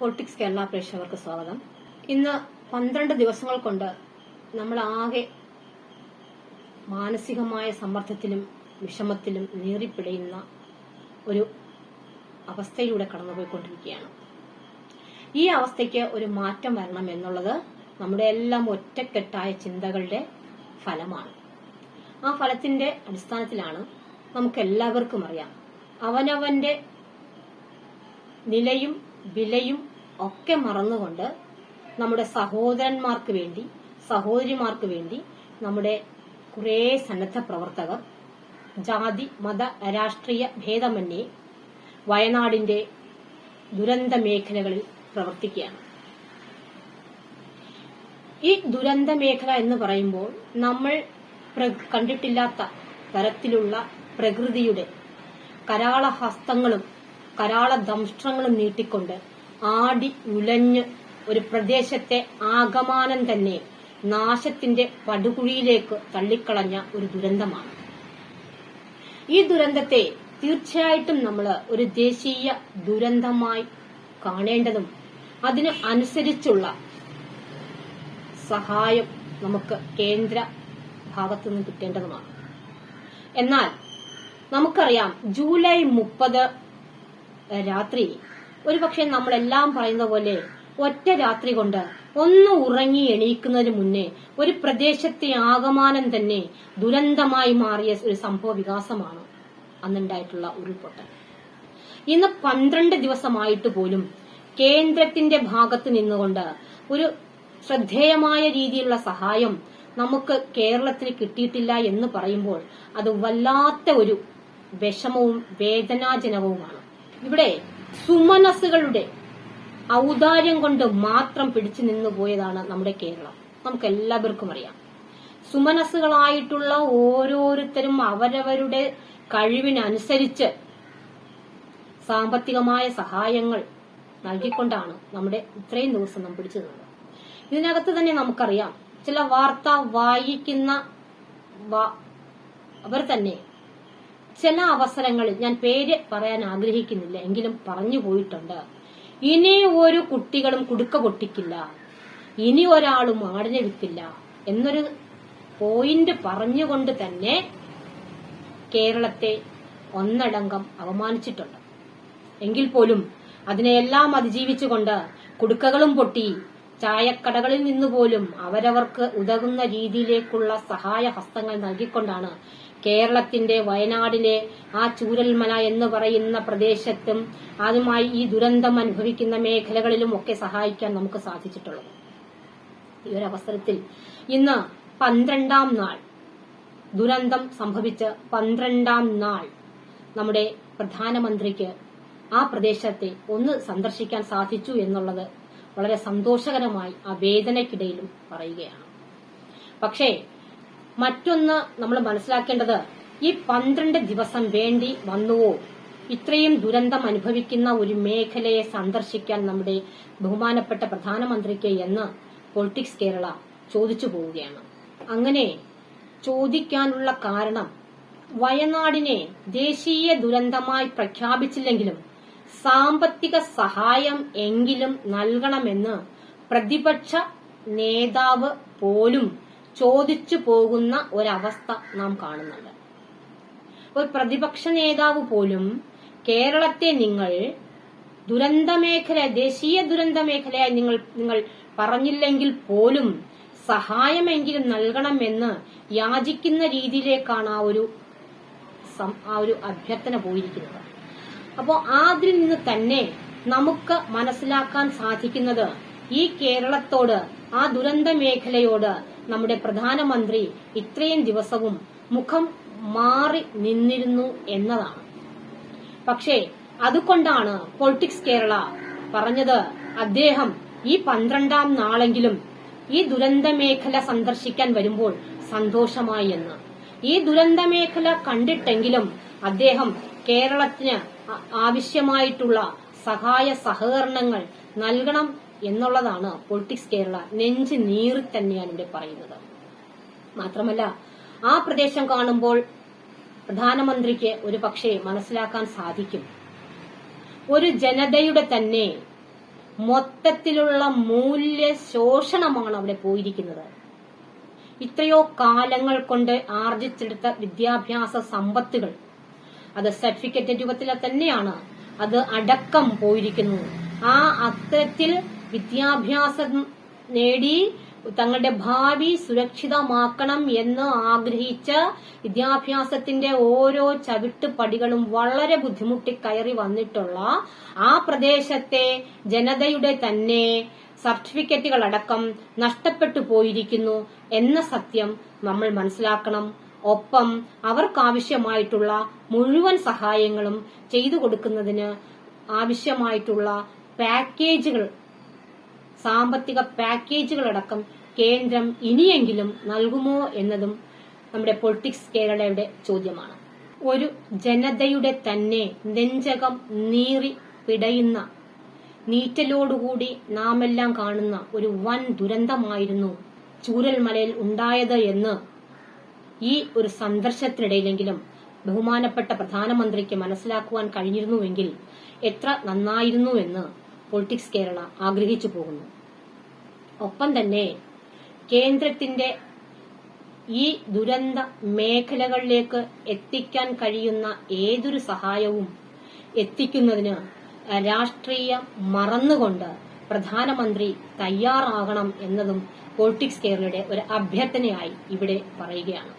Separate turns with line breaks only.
Politics Kerala പ്രേക്ഷകർക്ക് സ്വാഗതം. ഇന്ന് പന്ത്രണ്ട് ദിവസങ്ങൾ കൊണ്ട് നമ്മൾ ആകെ മാനസികമായ സമ്മർദ്ദത്തിലും വിഷമത്തിലും നീറിപ്പിടയുന്ന ഒരു അവസ്ഥയിലൂടെ കടന്നുപോയിക്കൊണ്ടിരിക്കുകയാണ്. ഈ അവസ്ഥയ്ക്ക് ഒരു മാറ്റം വരണം എന്നുള്ളത് നമ്മുടെ എല്ലാം ഒറ്റക്കെട്ടായ ചിന്തകളുടെ ഫലമാണ്. ആ ഫലത്തിന്റെ അടിസ്ഥാനത്തിലാണ് നമുക്ക് എല്ലാവർക്കും അറിയാം. അവനവന്റെ നിലയും വിലയും ഒക്കെ മറന്നുകൊണ്ട് നമ്മുടെ സഹോദരന്മാർക്ക് വേണ്ടി സഹോദരിമാർക്ക് വേണ്ടി നമ്മുടെ കുറെ സന്നദ്ധ പ്രവർത്തകർ ജാതി മത രാഷ്ട്രീയ ഭേദമന്യേ വയനാടിന്റെ ദുരന്ത മേഖലകളിൽ പ്രവർത്തിക്കുകയാണ്. ഈ ദുരന്ത മേഖല എന്ന് പറയുമ്പോൾ നമ്മൾ കണ്ടിട്ടില്ലാത്ത തരത്തിലുള്ള പ്രകൃതിയുടെ കരാളഹസ്തങ്ങളും കരാള ദംഷ്ട്രങ്ങളും നീട്ടിക്കൊണ്ട് ആടി ഉലഞ്ഞ് ഒരു പ്രദേശത്തെ ആകമാനം തന്നെ നാശത്തിന്റെ പടുകുഴിയിലേക്ക് തള്ളിക്കളഞ്ഞ ഒരു ദുരന്തമാണ്. ഈ ദുരന്തത്തെ തീർച്ചയായിട്ടും നമ്മൾ ഒരു ദേശീയ ദുരന്തമായി കാണേണ്ടതും അതിന് അനുസരിച്ചുള്ള സഹായം നമുക്ക് കേന്ദ്ര ഭാഗത്തു നിന്ന് കിട്ടേണ്ടതുമാണ്. എന്നാൽ നമുക്കറിയാം ജൂലൈ മുപ്പത് രാത്രി ഒരുപക്ഷെ നമ്മളെല്ലാം പറയുന്ന പോലെ ഒറ്റ രാത്രി കൊണ്ട് ഒന്ന് ഉറങ്ങി എണീക്കുന്നതിന് മുന്നേ ഒരു പ്രദേശത്തെ ആകമാനം തന്നെ ദുരന്തമായി മാറിയ ഒരു സംഭവ വികാസമാണ് അന്നുണ്ടായിട്ടുള്ള ഉരുൾപൊട്ടൽ. ഇന്ന് പന്ത്രണ്ട് ദിവസമായിട്ട് പോലും കേന്ദ്രത്തിന്റെ ഭാഗത്ത് നിന്നുകൊണ്ട് ഒരു ശ്രദ്ധേയമായ രീതിയിലുള്ള സഹായം നമുക്ക് കേരളത്തിന് കിട്ടിയിട്ടില്ല എന്ന് പറയുമ്പോൾ അത് വല്ലാത്ത ഒരു വിഷമവും വേദനാജനകവുമാണ്. ഇവിടെ സുമനസ്സുകളുടെ ഔദാര്യം കൊണ്ട് മാത്രം പിടിച്ചു നിന്നു പോയതാണ് നമ്മുടെ കേരളം. നമുക്ക് എല്ലാവർക്കും അറിയാം. സുമനസ്സുകളായിട്ടുള്ള ഓരോരുത്തരും അവരവരുടെ കഴിവിനനുസരിച്ച് സാമ്പത്തികമായ സഹായങ്ങൾ നൽകിക്കൊണ്ടാണ് നമ്മുടെ ഇത്രയും ദിവസം നാം പിടിച്ചു നിന്നത്. ഇതിനകത്ത് തന്നെ നമുക്കറിയാം ചില വാർത്ത വായിക്കുന്ന അവർ തന്നെ ചില അവസരങ്ങളിൽ ഞാൻ പേര് പറയാൻ ആഗ്രഹിക്കുന്നില്ല എങ്കിലും പറഞ്ഞു പോയിട്ടുണ്ട്. ഇനി ഒരു കുട്ടികളും കുടുക്ക പൊട്ടിക്കില്ല. ഇനി ഒരാളും ആടിനെ വിൽക്കില്ല എന്നൊരു പോയിന്റ് പറഞ്ഞുകൊണ്ട് തന്നെ കേരളത്തെ ഒന്നടങ്കം അവമാനിച്ചിട്ടുണ്ട് എങ്കിൽ പോലും അതിനെയെല്ലാം അതിജീവിച്ചുകൊണ്ട് കുടുക്കകളും പൊട്ടി ചായക്കടകളിൽ നിന്നുപോലും അവരവർക്ക് ഉതകുന്ന രീതിയിലേക്കുള്ള സഹായ ഹസ്തങ്ങൾ നൽകിക്കൊണ്ടാണ് കേരളത്തിന്റെ വയനാടിലെ ആ ചൂരൽമല എന്ന് പറയുന്ന പ്രദേശത്തും അതുമായി ഈ ദുരന്തം അനുഭവിക്കുന്ന മേഖലകളിലും ഒക്കെ സഹായിക്കാൻ നമുക്ക് സാധിച്ചിട്ടുള്ളത്. ഈ ഒരു അവസരത്തിൽ ഇന്ന് പന്ത്രണ്ടാം നാൾ ദുരന്തം സംഭവിച്ച പന്ത്രണ്ടാം നാൾ നമ്മുടെ പ്രധാനമന്ത്രിക്ക് ആ പ്രദേശത്തെ ഒന്ന് സന്ദർശിക്കാൻ സാധിച്ചു എന്നുള്ളത് വളരെ സന്തോഷകരമായി ആ വേദനയ്ക്കിടയിലും പറയുകയാണ്. പക്ഷേ മറ്റൊന്ന് നമ്മൾ മനസ്സിലാക്കേണ്ടത് ഈ പന്ത്രണ്ട് ദിവസം വേണ്ടി വന്നുവോ? ഇത്രയും ദുരന്തം അനുഭവിക്കുന്ന ഒരു മേഖലയെ സന്ദർശിക്കാൻ നമ്മുടെ ബഹുമാനപ്പെട്ട പ്രധാനമന്ത്രിക്ക് എന്ന് പൊളിറ്റിക്സ് കേരള ചോദിച്ചു പോവുകയാണ്. അങ്ങനെ ചോദിക്കാനുള്ള കാരണം വയനാടിനെ ദേശീയ ദുരന്തമായി പ്രഖ്യാപിച്ചില്ലെങ്കിലും സാമ്പത്തിക സഹായം എങ്കിലും നൽകണമെന്ന് പ്രതിപക്ഷ നേതാവ് പോലും ചോദിച്ചു പോകുന്ന ഒരവസ്ഥ നാം കാണുന്നുണ്ട്. ഒരു പ്രതിപക്ഷ നേതാവ് പോലും കേരളത്തെ നിങ്ങൾ ദുരന്ത മേഖല ദേശീയ ദുരന്ത മേഖലയായി നിങ്ങൾ നിങ്ങൾ പറഞ്ഞില്ലെങ്കിൽ പോലും സഹായമെങ്കിലും നൽകണമെന്ന് യാചിക്കുന്ന രീതിയിലേക്കാണ് ആ ഒരു ആ ഒരു അഭ്യർത്ഥന പോയിരിക്കുന്നത്. അപ്പോൾ അതിൽ നിന്ന് തന്നെ നമുക്ക് മനസ്സിലാക്കാൻ സാധിക്കുന്നത് ഈ കേരളത്തോട് ആ ദുരന്ത മേഖലയോട് നമ്മുടെ പ്രധാനമന്ത്രി ഇത്രയും ദിവസവും മുഖം മാറി നിന്നിരുന്നു എന്നതാണ്. പക്ഷേ അതുകൊണ്ടാണ് പൊളിറ്റിക്സ് കേരള പറഞ്ഞത് അദ്ദേഹം ഈ പന്ത്രണ്ടാം നാളെങ്കിലും ഈ ദുരന്ത മേഖല സന്ദർശിക്കാൻ വരുമ്പോൾ സന്തോഷമായി എന്ന്. ഈ ദുരന്ത മേഖല കണ്ടിട്ടെങ്കിലും അദ്ദേഹം കേരളത്തിന് ആവശ്യമായിട്ടുള്ള സഹായ സഹകരണങ്ങൾ നൽകണം എന്നുള്ളതാണ് പൊളിറ്റിക്സ് കേരള നെഞ്ച് നീറി തന്നെയാണ് ഇവിടെ പറയുന്നത്. മാത്രമല്ല ആ പ്രദേശം കാണുമ്പോൾ പ്രധാനമന്ത്രിക്ക് ഒരു പക്ഷേ മനസ്സിലാക്കാൻ സാധിക്കും. ഒരു ജനതയുടെ തന്നെ മൊത്തത്തിലുള്ള മൂല്യ ശോഷണമാണ് അവിടെ പോയിരിക്കുന്നത്. ഇത്രയോ കാലങ്ങൾ കൊണ്ട് ആർജിച്ചെടുത്ത വിദ്യാഭ്യാസ സമ്പത്തുകൾ അത് സർട്ടിഫിക്കറ്റ് രൂപത്തിൽ തന്നെയാണ് അത് അടക്കം പോയിരിക്കുന്നു. ആ അത്തരത്തിൽ വിദ്യാഭ്യാസം നേടി തങ്ങളുടെ ഭാവി സുരക്ഷിതമാക്കണം എന്ന് ആഗ്രഹിച്ച വിദ്യാഭ്യാസത്തിന്റെ ഓരോ ചവിട്ടുപടികളും വളരെ ബുദ്ധിമുട്ടി കയറി വന്നിട്ടുള്ള ആ പ്രദേശത്തെ ജനതയുടെ തന്നെ സർട്ടിഫിക്കറ്റുകൾ അടക്കം നഷ്ടപ്പെട്ടു പോയിരിക്കുന്നു എന്ന സത്യം നമ്മൾ മനസ്സിലാക്കണം. ഒപ്പം അവർക്കാവശ്യമായിട്ടുള്ള മുഴുവൻ സഹായങ്ങളും ചെയ്തു കൊടുക്കുന്നതിന് ആവശ്യമായിട്ടുള്ള പാക്കേജുകൾ സാമ്പത്തിക പാക്കേജുകളടക്കം കേന്ദ്രം ഇനിയെങ്കിലും നൽകുമോ എന്നതും നമ്മുടെ പൊളിറ്റിക്സ് കേരളയുടെ ചോദ്യമാണ്. ഒരു ജനതയുടെ തന്നെ നെഞ്ചകം നീറി പിടയുന്ന നീറ്റലോടുകൂടി നാമെല്ലാം കാണുന്ന ഒരു വൻ ദുരന്തമായിരുന്നു ചൂരൽമലയിൽ ഉണ്ടായത് എന്ന് ഈ ഒരു സന്ദർശനത്തിനിടയിലെങ്കിലും ബഹുമാനപ്പെട്ട പ്രധാനമന്ത്രിക്ക് മനസ്സിലാക്കുവാൻ കഴിഞ്ഞിരുന്നുവെങ്കിൽ എത്ര നന്നായിരുന്നു എന്ന് പൊളിറ്റിക്സ് കേരള ആഗ്രഹിച്ചു പോകുന്നു. ഒപ്പം തന്നെ കേന്ദ്രത്തിന്റെ ഈ ദുരന്ത മേഖലകളിലേക്ക് എത്തിക്കാൻ കഴിയുന്ന ഏതൊരു സഹായവും എത്തിക്കുന്നതിന് രാഷ്ട്രീയം മറന്നുകൊണ്ട് പ്രധാനമന്ത്രി തയ്യാറാകണം എന്നതും പൊളിറ്റിക്സ് കേരളയുടെ ഒരു അഭ്യർത്ഥനയായി ഇവിടെ പറയുകയാണ്.